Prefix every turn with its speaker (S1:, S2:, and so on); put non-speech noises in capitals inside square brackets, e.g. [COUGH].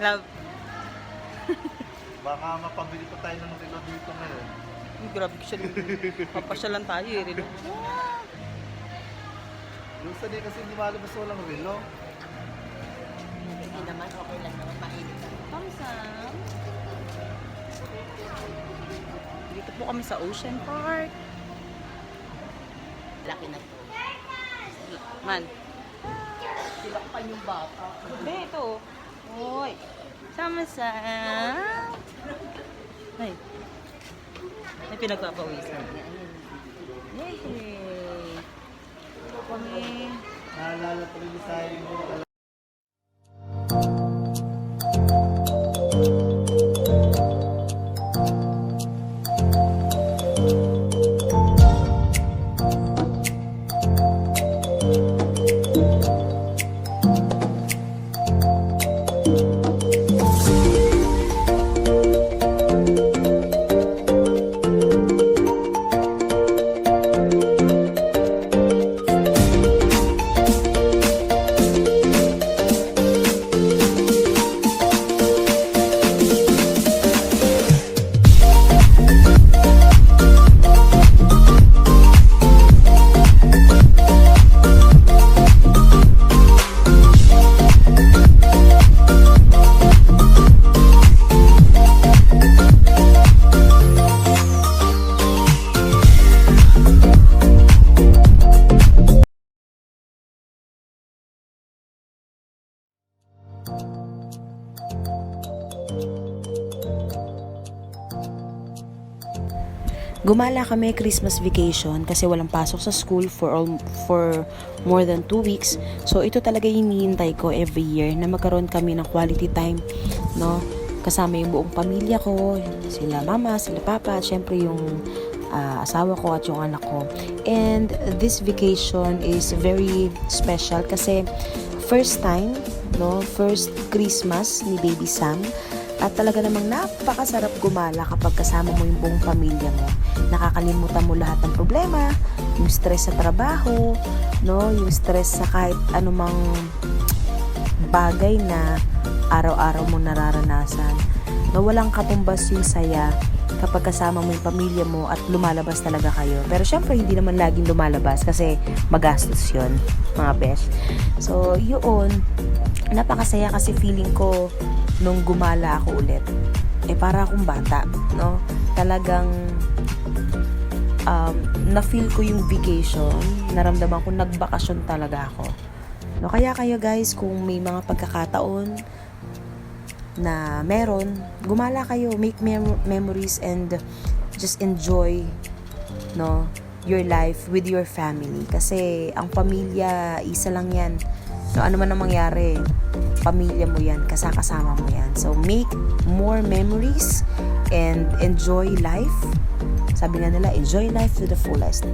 S1: Love. [LAUGHS]
S2: Baka mapabili pa tayo ng relo dito ngayon.
S1: Uy, grabe ka siya. Papasyalan tayo eh. Relo.
S2: Yung sanay kasi hindi malabas walang relo.
S3: Hindi naman, okay lang naman, mainit lang.
S1: Kamsam. Dito po kami sa Ocean Park.
S3: Laki na to.
S1: Man.
S3: Sila pa yung bata.
S1: Hindi, ito. Hoy. Sama sa... Ay. May pinagpapawisan. Yay! Kami.
S2: Naalala pa rin sa mo.
S4: Gumala kami Christmas vacation kasi walang pasok sa school for all, for more than two weeks. So ito talaga yung hinihintay ko every year na magkaroon kami ng quality time, no? Kasama yung buong pamilya ko, sila mama, sila papa, at syempre yung ah, asawa ko at yung anak ko. And this vacation is very special kasi first time, no? First Christmas ni Baby Sam. At talaga namang napakasarap gumala kapag kasama mo yung buong pamilya mo. Nakakalimutan mo lahat ng problema, yung stress sa trabaho, no, yung stress sa kahit anumang bagay na araw-araw mo nararanasan. No, walang katumbas yung saya kapag kasama mo yung pamilya mo at lumalabas talaga kayo. Pero syempre, hindi naman laging lumalabas kasi magastos yon mga besh. So, yun, napakasaya kasi feeling ko nung gumala ako ulit. Eh, para akong bata, no? Talagang um, na-feel ko yung vacation. Naramdaman ko nagbakasyon talaga ako. No, kaya kayo guys, kung may mga pagkakataon na meron, gumala kayo, make mem- memories and just enjoy no your life with your family. Kasi ang pamilya isa lang yan. No ano man ang mangyari pamilya mo yan kasakasama mo yan. So make more memories and enjoy life. Sabi nga nila enjoy life to the fullest